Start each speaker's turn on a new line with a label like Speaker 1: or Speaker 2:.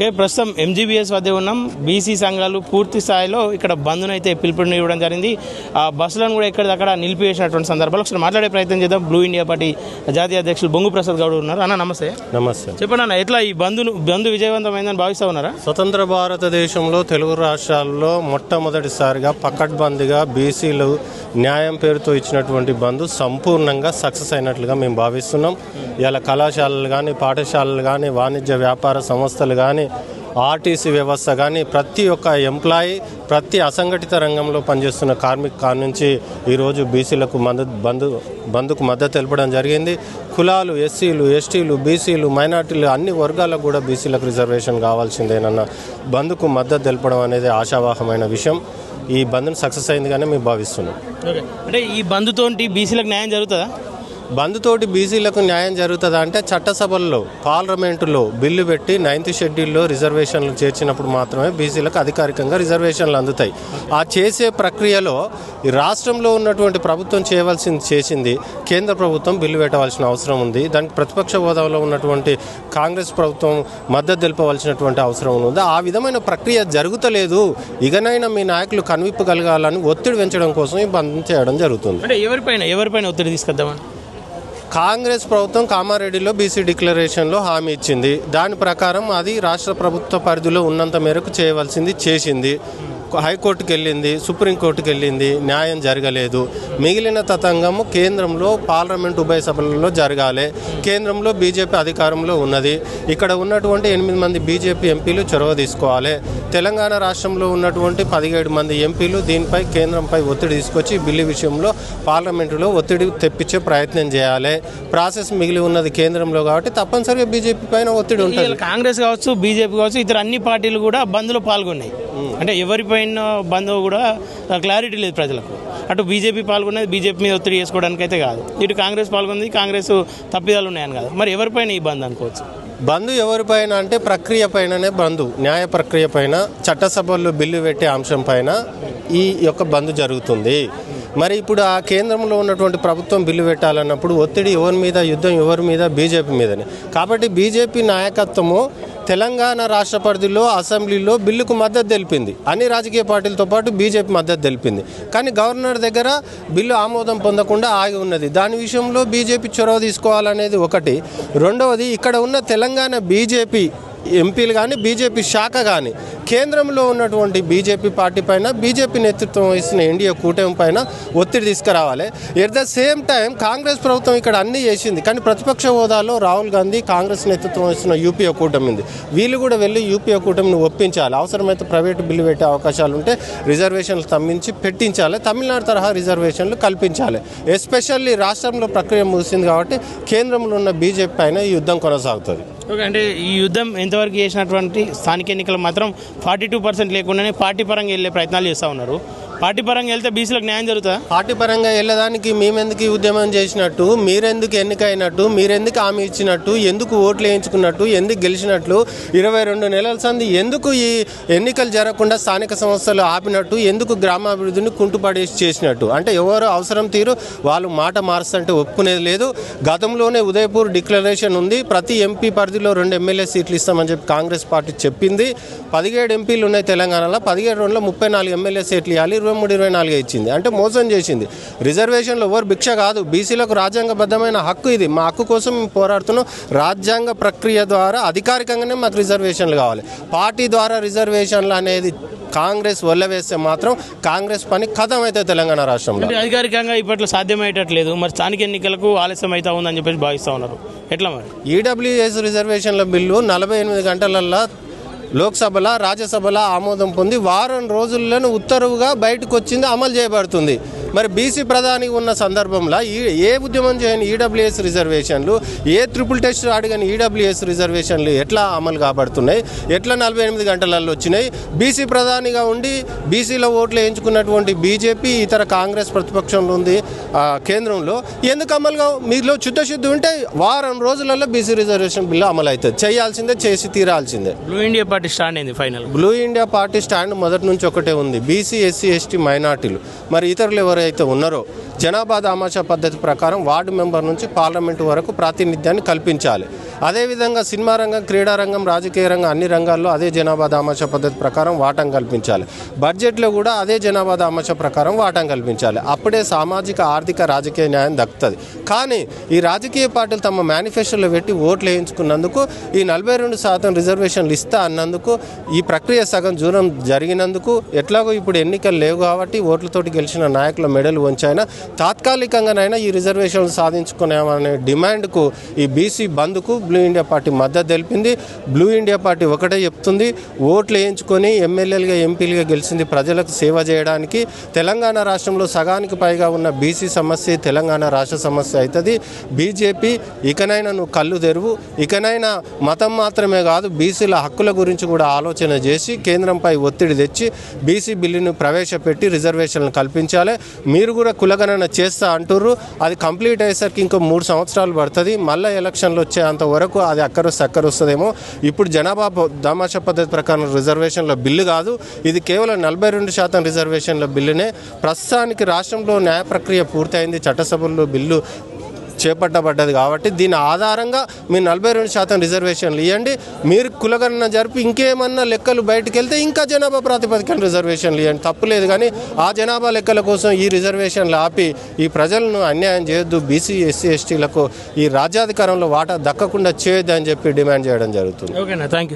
Speaker 1: Okay ప్రస్తుతం MGBS వద్ద ఉన్నాం. బీసీ సంఘాలు పూర్తి స్థాయిలో ఇక్కడ బంద్ను అయితే పిలుపుని ఇవ్వడం జరిగింది. ఆ బస్సులను కూడా ఎక్కడిదక్కడ నిలిపివేసినటువంటి సందర్భాలు. ఒకసారి మాట్లాడే ప్రయత్నం చేద్దాం. బ్లూ ఇండియా పార్టీ జాతీయ అధ్యక్షులు బొంగు ప్రసాద్ గౌడ్ ఉన్నారు. అన్న నమస్తే.
Speaker 2: నమస్తే.
Speaker 1: చెప్పండి అన్న ఎట్లా ఈ బంధును బంధు విజయవంతమైందని భావిస్తా ఉన్నారా?
Speaker 2: స్వతంత్ర భారతదేశంలో తెలుగు రాష్ట్రాల్లో మొట్టమొదటిసారిగా పకడ్బందీగా బీసీలు న్యాయం పేరుతో ఇచ్చినటువంటి బంధు సంపూర్ణంగా సక్సెస్ అయినట్లుగా మేము భావిస్తున్నాం. ఇలా కళాశాలలు కానీ పాఠశాలలు కానీ వాణిజ్య వ్యాపార సంస్థలు కానీ ఆర్టీసీ వ్యవస్థ కానీ ప్రతి ఒక్క ఎంప్లాయీ ప్రతి అసంఘటిత రంగంలో పనిచేస్తున్న కార్మిక కా నుంచి ఈరోజు బీసీలకు మద్దతు బంధు బంధుకు మద్దతు తెలపడం జరిగింది. కులాలు ఎస్సీలు ఎస్టీలు బీసీలు మైనార్టీలు అన్ని వర్గాలకు కూడా బీసీలకు రిజర్వేషన్ కావాల్సిందేనన్న బంధుకు మద్దతు తెలపడం అనేది ఆశావాహమైన విషయం. ఈ బంధును సక్సెస్ అయింది కానీ మేము భావిస్తున్నాం.
Speaker 1: అంటే ఈ బంధుతోటి బీసీలకు న్యాయం జరుగుతుందా?
Speaker 2: బంధుతోటి బీసీలకు న్యాయం జరుగుతుందా అంటే చట్టసభల్లో పార్లమెంటులో బిల్లు పెట్టి నైన్త్ షెడ్యూల్లో రిజర్వేషన్లు చేర్చినప్పుడు మాత్రమే బీసీలకు అధికారికంగా రిజర్వేషన్లు అందుతాయి. ఆ చేసే ప్రక్రియలో ఈ రాష్ట్రంలో ఉన్నటువంటి ప్రభుత్వం చేయవలసింది చేసింది కేంద్ర ప్రభుత్వం బిల్లు పెట్టవలసిన అవసరం ఉంది. దానికి ప్రతిపక్ష హోదాలో ఉన్నటువంటి కాంగ్రెస్ ప్రభుత్వం మద్దతు తెలుపవలసినటువంటి అవసరం ఉంది. ఆ విధమైన ప్రక్రియ జరుగుతలేదు. ఇకనైనా మీ నాయకులు కనువిప్పగలగాలని ఒత్తిడి పెంచడం కోసం ఈ బంద్ చేయడం జరుగుతుంది.
Speaker 1: అంటే ఎవరిపైన ఎవరిపైన ఒత్తిడి తీసుకొద్దామని?
Speaker 2: కాంగ్రెస్ ప్రభుత్వం కామారెడ్డిలో బీసీ డిక్లరేషన్లో హామీ ఇచ్చింది. దాని ప్రకారం అది రాష్ట్ర ప్రభుత్వ పరిధిలో ఉన్నంత మేరకు చేయవలసింది చేసింది. హైకోర్టుకి వెళ్ళింది సుప్రీంకోర్టుకి వెళ్ళింది న్యాయం జరగలేదు. మిగిలిన తతంగము కేంద్రంలో పార్లమెంట్ ఉభయ సభలలో జరగాలి. కేంద్రంలో బీజేపీ అధికారంలో ఉన్నది. ఇక్కడ ఉన్నటువంటి ఎనిమిది మంది బీజేపీ ఎంపీలు చొరవ తీసుకోవాలి. తెలంగాణ రాష్ట్రంలో ఉన్నటువంటి పదిహేడు మంది ఎంపీలు దీనిపై కేంద్రంపై ఒత్తిడి తీసుకొచ్చి బిల్లు విషయంలో పార్లమెంటులో ఒత్తిడి తెప్పించే ప్రయత్నం చేయాలి. ప్రాసెస్ మిగిలి ఉన్నది కేంద్రంలో కాబట్టి తప్పనిసరిగా బీజేపీ పైన ఒత్తిడి ఉంటుంది.
Speaker 1: కాంగ్రెస్ కావచ్చు బీజేపీ కావచ్చు ఇతర అన్ని పార్టీలు కూడా బంద్లో పాల్గొన్నాయి. అంటే ఎవరిపైన బంద్ కూడా క్లారిటీ లేదు ప్రజలకు. అటు బీజేపీ పాల్గొన్నది బీజేపీ మీద ఒత్తిడి చేసుకోవడానికి అయితే కాదు. ఇటు కాంగ్రెస్ పాల్గొంది కాంగ్రెస్ తప్పిదాలు ఉన్నాయని కాదు. మరి ఎవరిపైన ఈ బంద్ అనుకోవచ్చు?
Speaker 2: బంధు ఎవరిపైన అంటే ప్రక్రియ పైననే బంధు. న్యాయ ప్రక్రియ పైన చట్టసభల్లో బిల్లు పెట్టే అంశం పైన ఈ యొక్క బంధు జరుగుతుంది. మరి ఇప్పుడు ఆ కేంద్రంలో ఉన్నటువంటి ప్రభుత్వం బిల్లు పెట్టాలన్నప్పుడు ఒత్తిడి ఎవరి మీద యుద్ధం ఎవరి మీద? బీజేపీ మీదనే. కాబట్టి బీజేపీ నాయకత్వము తెలంగాణ రాష్ట్ర పరిధిలో అసెంబ్లీలో బిల్లుకు మద్దతు తెలిపింది. అన్ని రాజకీయ పార్టీలతో పాటు బీజేపీ మద్దతు తెలిపింది. కానీ గవర్నర్ దగ్గర బిల్లు ఆమోదం పొందకుండా ఆగి ఉన్నది. దాని విషయంలో బీజేపీ చొరవ తీసుకోవాలనేది ఒకటి. రెండవది ఇక్కడ ఉన్న తెలంగాణ బీజేపీ ఎంపీలు కానీ బీజేపీ శాఖ కానీ కేంద్రంలో ఉన్నటువంటి బీజేపీ పార్టీ పైన బీజేపీ నేతృత్వం వహిస్తున్న ఎన్డీఏ కూటమి పైన ఒత్తిడి తీసుకురావాలి. At the same time Congress ప్రభుత్వం ఇక్కడ అన్నీ చేసింది. కానీ ప్రతిపక్ష హోదాలో రాహుల్ గాంధీ కాంగ్రెస్ నేతృత్వం వహిస్తున్న యూపీఏ కూటమి ఉంది. వీళ్ళు కూడా వెళ్ళి యూపీఏ కూటమిని ఒప్పించాలి. అవసరమైతే ప్రైవేటు బిల్లు పెట్టే అవకాశాలు ఉంటే రిజర్వేషన్లు తమ్మించి పెట్టించాలి. తమిళనాడు తరహా రిజర్వేషన్లు కల్పించాలి. ఎస్పెషల్లీ రాష్ట్రంలో ప్రక్రియ ముగిసింది కాబట్టి కేంద్రంలో ఉన్న బీజేపీ పైన ఈ యుద్ధం కొనసాగుతుంది.
Speaker 1: ఓకే అంటే ఈ యుద్ధం ఎంతవరకు చేసినటువంటి స్థానిక ఎన్నికలు మాత్రం ఫార్టీ టూ పర్సెంట్ లేకుండానే పార్టీ పరంగా వెళ్ళే ప్రయత్నాలు చేస్తూ ఉన్నారు. పార్టీ పరంగా వెళ్తే బీసీలకు న్యాయం జరుగుతుందా?
Speaker 2: పార్టీ పరంగా వెళ్ళడానికి మేమెందుకు ఉద్యమం చేసినట్టు మీరెందుకు ఎన్నికైనట్టు మీరెందుకు హామీ ఇచ్చినట్టు ఎందుకు ఓట్లు వేయించుకున్నట్టు ఎందుకు గెలిచినట్లు ఇరవై రెండు నెలల సంది ఎందుకు ఈ ఎన్నికలు జరగకుండా స్థానిక సంస్థలు ఆపినట్టు ఎందుకు గ్రామాభివృద్ధిని కుంటుపడేసి చేసినట్టు? అంటే ఎవరు అవసరం తీరు వాళ్ళు మాట మారుస్తుంటే ఒప్పుకునేది లేదు. గతంలోనే ఉదయపూర్ డిక్లరేషన్ ఉంది. ప్రతి ఎంపీ పరిధిలో రెండు ఎమ్మెల్యే సీట్లు ఇస్తామని చెప్పి కాంగ్రెస్ పార్టీ చెప్పింది. పదిహేడు ఎంపీలు ఉన్నాయి తెలంగాణలో. పదిహేడు రెండులో ముప్పై నాలుగు ఎమ్మెల్యే సీట్లు ఇవ్వాలి. ఇరవై మూడు ఇరవై నాలుగు ఇచ్చింది. అంటే మోసం చేసింది. రిజర్వేషన్లు ఎవరు భిక్ష కాదు. బీసీలకు రాజ్యాంగబద్ధమైన హక్కు ఇది. మా హక్కు కోసం మేము పోరాడుతున్నాం. రాజ్యాంగ ప్రక్రియ ద్వారా అధికారికంగానే మాకు రిజర్వేషన్లు కావాలి. పార్టీ ద్వారా రిజర్వేషన్లు అనేది కాంగ్రెస్ వల్లవేస్తే మాత్రం కాంగ్రెస్ పని కథం అయితే తెలంగాణ రాష్ట్రంలో.
Speaker 1: అంటే అధికారికంగా ఇప్పట్లో సాధ్యమయ్యేటట్లేదు. మరి స్థానిక ఎన్నికలకు ఆలస్యం అవుతా ఉందని చెప్పేసి భావిస్తూ ఉన్నారు. ఎట్లా మరి?
Speaker 2: ఈడబ్ల్యూఎస్ రిజర్వేషన్ల బిల్లు నలభై ఎనిమిది గంటలల్లో లోక్సభల రాజ్యసభల ఆమోదం పొంది వారం రోజుల్లోనే ఉత్తర్వుగా బయటకు వచ్చింది అమలు చేయబడుతుంది. మరి బీసీ ప్రధాని ఉన్న సందర్భంలో ఈ ఏ ఉద్యమం చేయని ఈడబ్ల్యూఎస్ రిజర్వేషన్లు ఏ ట్రిపుల్ టెస్ట్ అడిగని ఈడబ్ల్యూఎస్ రిజర్వేషన్లు ఎట్లా అమలు కాబడుతున్నాయి? ఎట్లా నలభై ఎనిమిది గంటలలో వచ్చినాయి? బీసీ ప్రధానిగా ఉండి బీసీలో ఓట్లు వేయించుకున్నటువంటి బీజేపీ ఇతర కాంగ్రెస్ ప్రతిపక్షంలో ఉంది కేంద్రంలో ఎందుకు అమలుగా మీలో చిత్తశుద్ధి ఉంటే వారం రోజులలో బీసీ రిజర్వేషన్ బిల్లు అమలు అవుతుంది చేయాల్సిందే చేసి తీరాల్సిందే.
Speaker 1: బ్లూ ఇండియా పార్టీ స్టాండ్ అయింది final
Speaker 2: blue India party stand మొదటి నుంచి ఒకటే ఉంది. బీసీ ఎస్సీ ఎస్టీ మైనార్టీలు. మరి ఇతరులు ఎవరైతే ఉన్నారో జనాభా దామాషా పద్ధతి ప్రకారం వార్డు మెంబర్ నుంచి పార్లమెంటు వరకు ప్రాతినిధ్యాన్ని కల్పించాలి. అదేవిధంగా సినిమా రంగం క్రీడా రంగం రాజకీయ రంగం అన్ని రంగాల్లో అదే జనాభా దామాష పద్ధతి ప్రకారం వాటం కల్పించాలి. బడ్జెట్లో కూడా అదే జనాభా దామాష ప్రకారం వాటం కల్పించాలి. అప్పుడే సామాజిక ఆర్థిక రాజకీయ న్యాయం దక్కుతుంది. కానీ ఈ రాజకీయ పార్టీలు తమ మేనిఫెస్టోలో పెట్టి ఓట్లు వేయించుకున్నందుకు ఈ నలభై రెండు శాతం రిజర్వేషన్లు ఇస్తా అన్నందుకు ఈ ప్రక్రియ సగం దూరం జరిగినందుకు ఎట్లాగో ఇప్పుడు ఎన్నికలు లేవు కాబట్టి ఓట్లతోటి గెలిచిన నాయకుల మెడలు వంచైనా తాత్కాలికంగానైనా ఈ రిజర్వేషన్లు సాధించుకునేమనే డిమాండ్కు ఈ బీసీ బంద్కు బ్లూ ఇండియా పార్టీ మద్దతు తెలిపింది. బ్లూ ఇండియా పార్టీ ఒకటే చెప్తుంది. ఓట్లు వేయించుకొని ఎమ్మెల్యేలుగా ఎంపీలుగా గెలిచింది ప్రజలకు సేవ చేయడానికి. తెలంగాణ రాష్ట్రంలో సగానికి పైగా ఉన్న బీసీ సమస్య తెలంగాణ రాష్ట్ర సమస్య అవుతుంది బీజేపీ ఇకనైనా నువ్వు కళ్ళు తెరువు. ఇకనైనా మతం మాత్రమే కాదు బీసీల హక్కుల గురించి కూడా ఆలోచన చేసి కేంద్రంపై ఒత్తిడి తెచ్చి బీసీ బిల్లును ప్రవేశపెట్టి రిజర్వేషన్లు కల్పించాలి. మీరు కూడా కులగణన చేస్తా అంటుర్రు. అది కంప్లీట్ అయ్యేసరికి ఇంకో మూడు సంవత్సరాలు పడుతుంది. మళ్ళీ ఎలక్షన్లు వచ్చే వచ్చేంత వరకు అది అక్కరొస్తే అక్కరు వస్తుందేమో ఇప్పుడు జనాభా ప- దామాషా పద్ధతి ప్రకారం రిజర్వేషన్ల బిల్లు కాదు. ఇది కేవలం నలభై రెండు శాతం రిజర్వేషన్ల బిల్లునే. ప్రస్తుతానికి రాష్ట్రంలో న్యాయ ప్రక్రియ పూర్తయింది. చట్టసభల్లో బిల్లు చేపట్టబడ్డది కాబట్టి దీని ఆధారంగా మీరు నలభై రెండు శాతం రిజర్వేషన్లు ఇవ్వండి. మీరు కులగణన జరిపి ఇంకేమన్నా లెక్కలు బయటకు వెళ్తే ఇంకా జనాభా ప్రాతిపదికన రిజర్వేషన్లు ఇవ్వండి. తప్పులేదు కానీ ఆ జనాభా లెక్కల కోసం ఈ రిజర్వేషన్లు ఆపి ఈ ప్రజలను అన్యాయం చేయొద్దు. బీసీ ఎస్సీ ఎస్టీలకు ఈ రాజ్యాధికారంలో వాటా దక్కకుండా చేయొద్దు అని చెప్పి డిమాండ్ చేయడం జరుగుతుంది.
Speaker 1: ఓకేనా? Thank you